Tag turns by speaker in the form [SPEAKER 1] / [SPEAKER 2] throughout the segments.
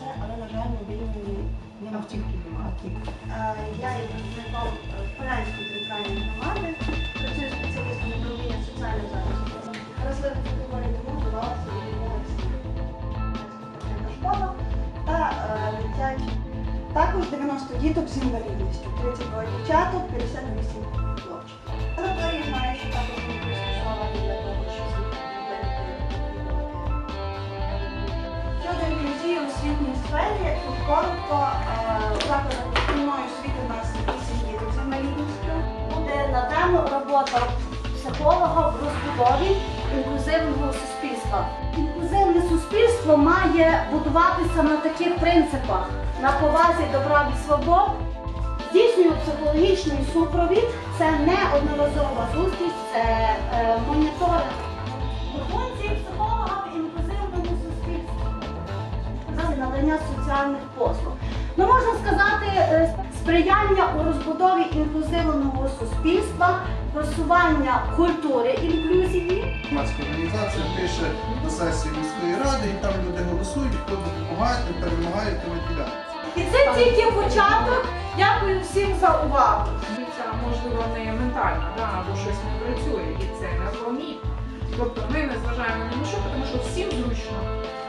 [SPEAKER 1] все, але, на жаль, мобільної не
[SPEAKER 2] Автівки немає.
[SPEAKER 1] Я є представником Полянської територіальної громади, працюю спеціалістом управління соціального захисту. Розглядати категорії тому вдавалося відмовитися школа та дитячі. Також 90 діток з інвалідністю, 32 дівчаток, 58 хлопчиків. Робота психолога в розбудові інклюзивного суспільства. Інклюзивне суспільство має будуватися на таких принципах, на повазі до прав і свобод. Здійснюю психологічний супровід, це не одноразова зустріч, це е, моніторинг функції психолога в інклюзивному суспільстві надання соціальних послуг. Ну, можна сказати, е, сприяння у розбудові інклюзивного суспільства, просування культури інклюзії.
[SPEAKER 3] Громадська організація пише на сесії міської ради, і там люди голосують, хто допомагає, перемагає, хто виділяється.
[SPEAKER 1] І це тільки початок. Дякую всім за увагу.
[SPEAKER 2] Це можливо не ментально, да, або щось не працює, і це не помітно. Тобто ми не зважаємо ні на що, тому що всім зручно.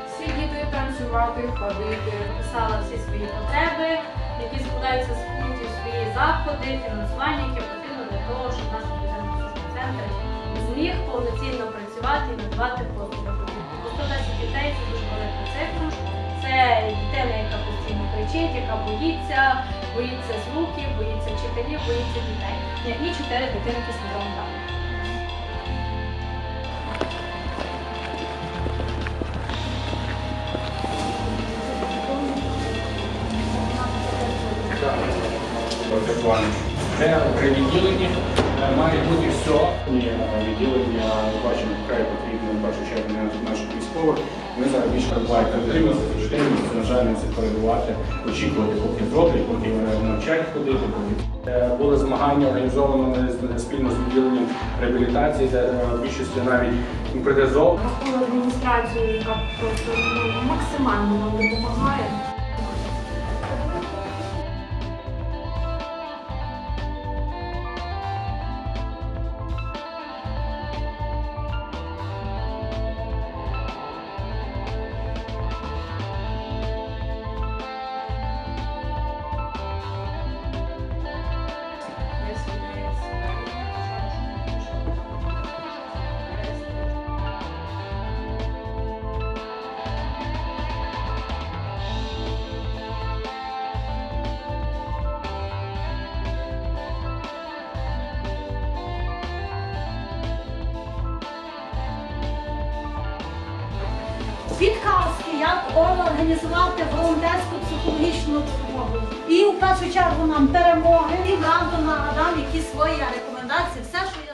[SPEAKER 2] Всі діти танцювати, ходити.
[SPEAKER 4] писала всі свої потреби, які складаються з пунктів свої заходи, фінансування, потрібно для того, щоб наш інклюзивний центр зміг повноцінно працювати і надавати послуги. Бо 110 дітей це дуже велика цифра. Це дитина, яка постійно кричить, яка боїться, боїться звуків, боїться вчителів, боїться дітей. І чотири дитинки з синдромом Дауна.
[SPEAKER 5] процесуальні. Де при відділенні е, має бути все. Е, Відділення ми бачимо вкрай потрібно в першу чергу для наших військових. Ми зараз більше перебуваємо потрібно за можливості, на жаль, не це перебувати, очікувати, поки зроблять, поки вони навчать ходити. поки- Е, Були змагання організовані спільно з відділенням реабілітації, де в більшості навіть імпретизов.
[SPEAKER 6] Рахую адміністрацію, яка просто ну, максимально нам допомагає.
[SPEAKER 1] Підказки, як організувати волонтерську психологічну допомогу. І в першу чергу нам перемоги і вам надам якісь свої рекомендації, все, що я